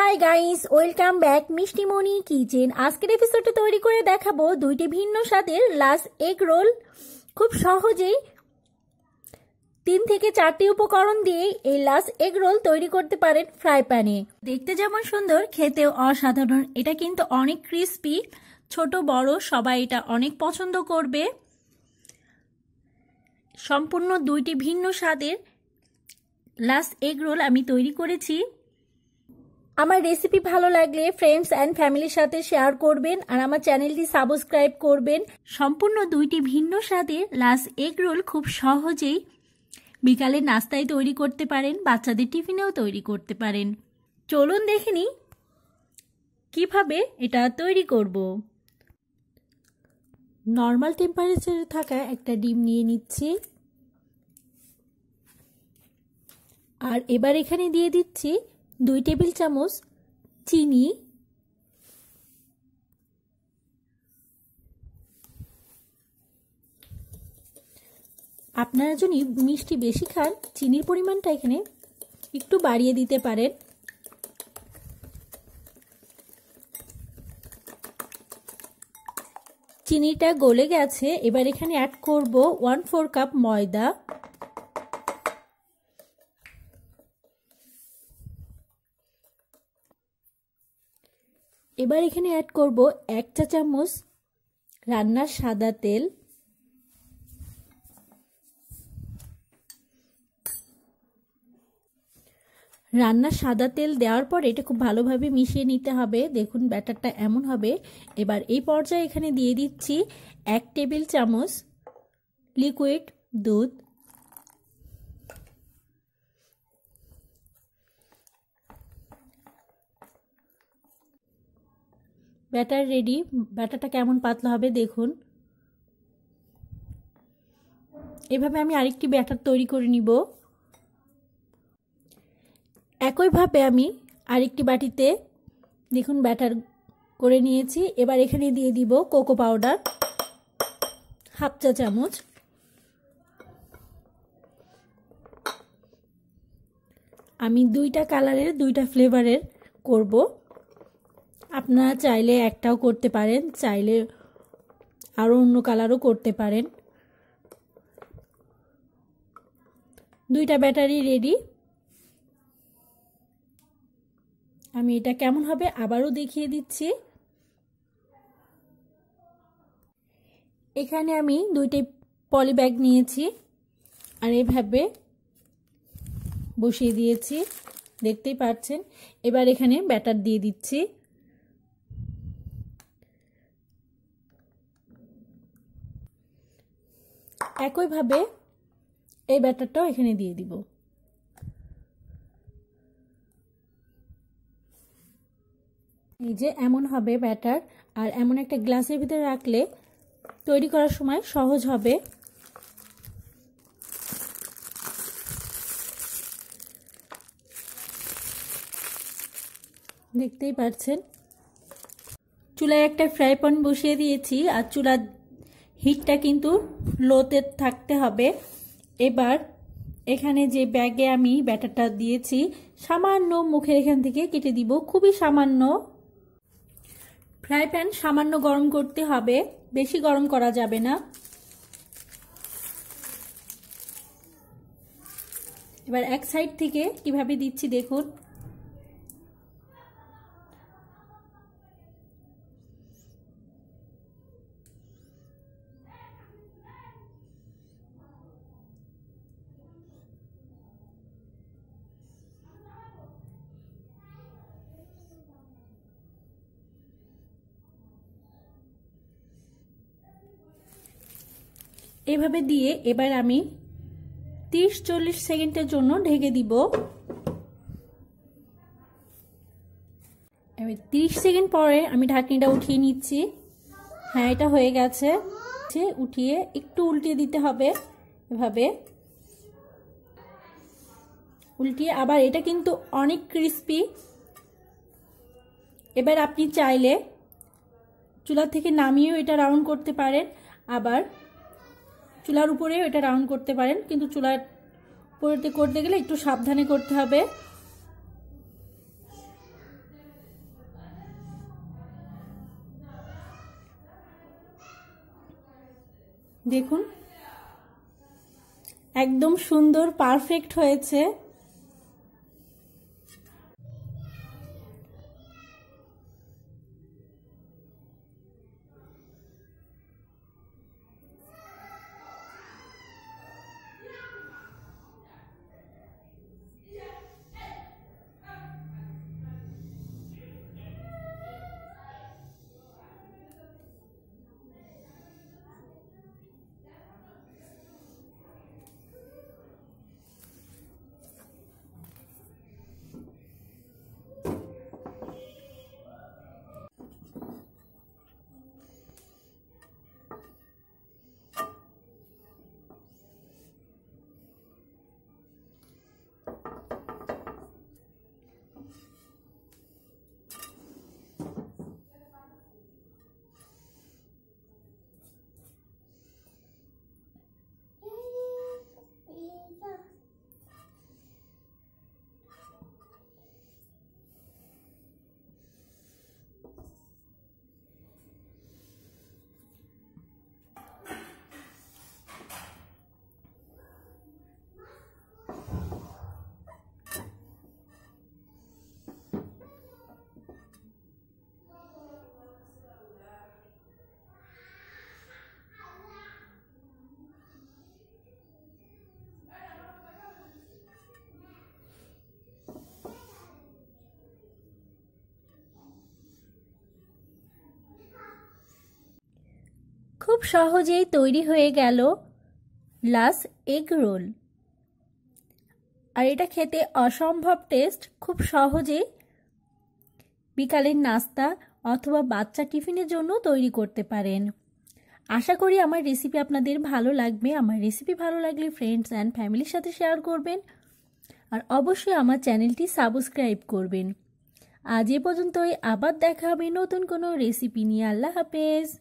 Hi guys welcome back Mishtimoni kitchen আজকের এপিসোডটা তৈরি করে দেখাবো দুইটি ভিন্ন স্বাদের লাস এগ রোল খুব সহজেই তিন থেকে চারটি উপকরণ দিয়ে এই লাস এগ রোল তৈরি করতে পারেন ফ্রাই প্যানে দেখতে যেমন সুন্দর, খেতেও অসাধারণ। এটা কিন্তু অনেক ক্রিস্পি ছোট, বড়, সবাই এটা অনেক পছন্দ করবে। সম্পূর্ণ দুইটি ভিন্ন স্বাদের লাস এগ রোল আমি তৈরি করেছি। আমার রেসিপি ভালো লাগলে ফ্রেন্ডস অ্যান্ড ফ্যামিলির সাথে শেয়ার করবেন আর আমার চ্যানেলটি সাবস্ক্রাইব করবেন। সম্পূর্ণ দুইটি ভিন্ন স্বাদের লাস এগ রোল খুব সহজেই বিকালের নাস্তায় তৈরি করতে পারেন, বাচ্চাদের টিফিনেও তৈরি করতে পারেন। চলুন দেখে নিই কীভাবে এটা তৈরি করব। নর্মাল টেম্পারেচারে থাকা একটা ডিম নিয়ে নিচ্ছি। আর এবার এখানে দিয়ে দিচ্ছি দুই টেবিল চামচ চিনি। আপনারা যদি মিষ্টি বেশি খান, চিনির পরিমাণটা এখানে একটু বাড়িয়ে দিতে পারেন। চিনিটা গলে গেছে, এবার এখানে অ্যাড করব ওয়ান ফোর কাপ ময়দা। এবার এখানে অ্যাড করব এক চা চামচ রান্নার সাদা তেল, রান্নার সাদা তেল দেওয়ার পর এটা খুব ভালোভাবে মিশিয়ে নিতে হবে। দেখুন ব্যাটারটা এমন হবে। এবার এই পর্যায়ে এখানে দিয়ে দিচ্ছি এক টেবিল চামচ লিকুইড দুধ ব্যাটার রেডি ব্যাটারটা কেমন পাতলা হবে দেখুন। এভাবে আমি আরেকটি ব্যাটার তৈরি করে নিব। একইভাবে আমি আরেকটি বাটিতে দেখুন ব্যাটার করে নিয়েছি। এবার এখানে দিয়ে দিব কোকো পাউডার, হাফ চা চামচ। আমি দুইটা কালারের দুইটা ফ্লেভারের করব। আপনারা চাইলে একটাও করতে পারেন, চাইলে আরও অন্য কালারও করতে পারেন। দুইটা ব্যাটারি রেডি আমি এটা কেমন হবে আবারও দেখিয়ে দিচ্ছি। এখানে আমি দুইটি পলি ব্যাগ নিয়েছি, আর এভাবে বসিয়ে দিয়েছি। দেখতেই পাচ্ছেন, এবার এখানে ব্যাটার দিয়ে দিচ্ছি। একইভাবে এই ব্যাটারটাও এখানে দিয়ে দিব। এই যে এমন হবে ব্যাটার, আর এমন একটা গ্লাসের ভিতরে রাখলে তৈরি করার সময় সহজ হবে। দেখতেই পাচ্ছেন চুলায় একটা ফ্রাই প্যান বসিয়ে দিয়েছি, আর চুলার হিটটা কিন্তু লোতে থাকতে হবে। এবার এখানে যে ব্যাগে আমি ব্যাটারটা দিয়েছি, সামান্য মুখের এখান থেকে কেটে দিব। খুবই সামান্য। ফ্রাই প্যান সামান্য গরম করতে হবে। বেশি গরম করা যাবে না। এবার এক সাইড থেকে কীভাবে দিচ্ছি দেখুন। এভাবে দিয়ে এবার আমি তিরিশ চল্লিশ সেকেন্ডের জন্য ঢেকে দিব। এবার তিরিশ সেকেন্ড পরে আমি ঢাকনিটা উঠিয়ে নিচ্ছি। হ্যাঁ এটা হয়ে গেছে। উঠিয়ে একটু উল্টিয়ে দিতে হবে এভাবে। উল্টিয়ে আবার এটা কিন্তু অনেক ক্রিস্পি এবার আপনি চাইলে চুলা থেকে নামিয়েও এটা রাউন্ড করতে পারেন। আবার চুলার উপরে এটা রাউন্ড করতে পারেন, কিন্তু চুলার উপরেতে করতে গেলে একটু সাবধানে করতে হবে। দেখুন, একদম সুন্দর, পারফেক্ট হয়েছে। খুব সহজেই তৈরি হয়ে গেল লাস এগ রোল। আর এটা খেতে অসম্ভব টেস্ট, খুব সহজেই বিকালের নাস্তা অথবা বাচ্চা টিফিনের জন্য তৈরি করতে পারেন। আশা করি আমার রেসিপি আপনাদের ভালো লাগবে। আমার রেসিপি ভালো লাগলে ফ্রেন্ডস অ্যান্ড ফ্যামিলির সাথে শেয়ার করবেন। আর অবশ্যই আমার চ্যানেলটি সাবস্ক্রাইব করবেন। আজ এ পর্যন্তই, আবার দেখা হবে নতুন কোনো রেসিপি নিয়ে। আল্লাহ হাফেজ।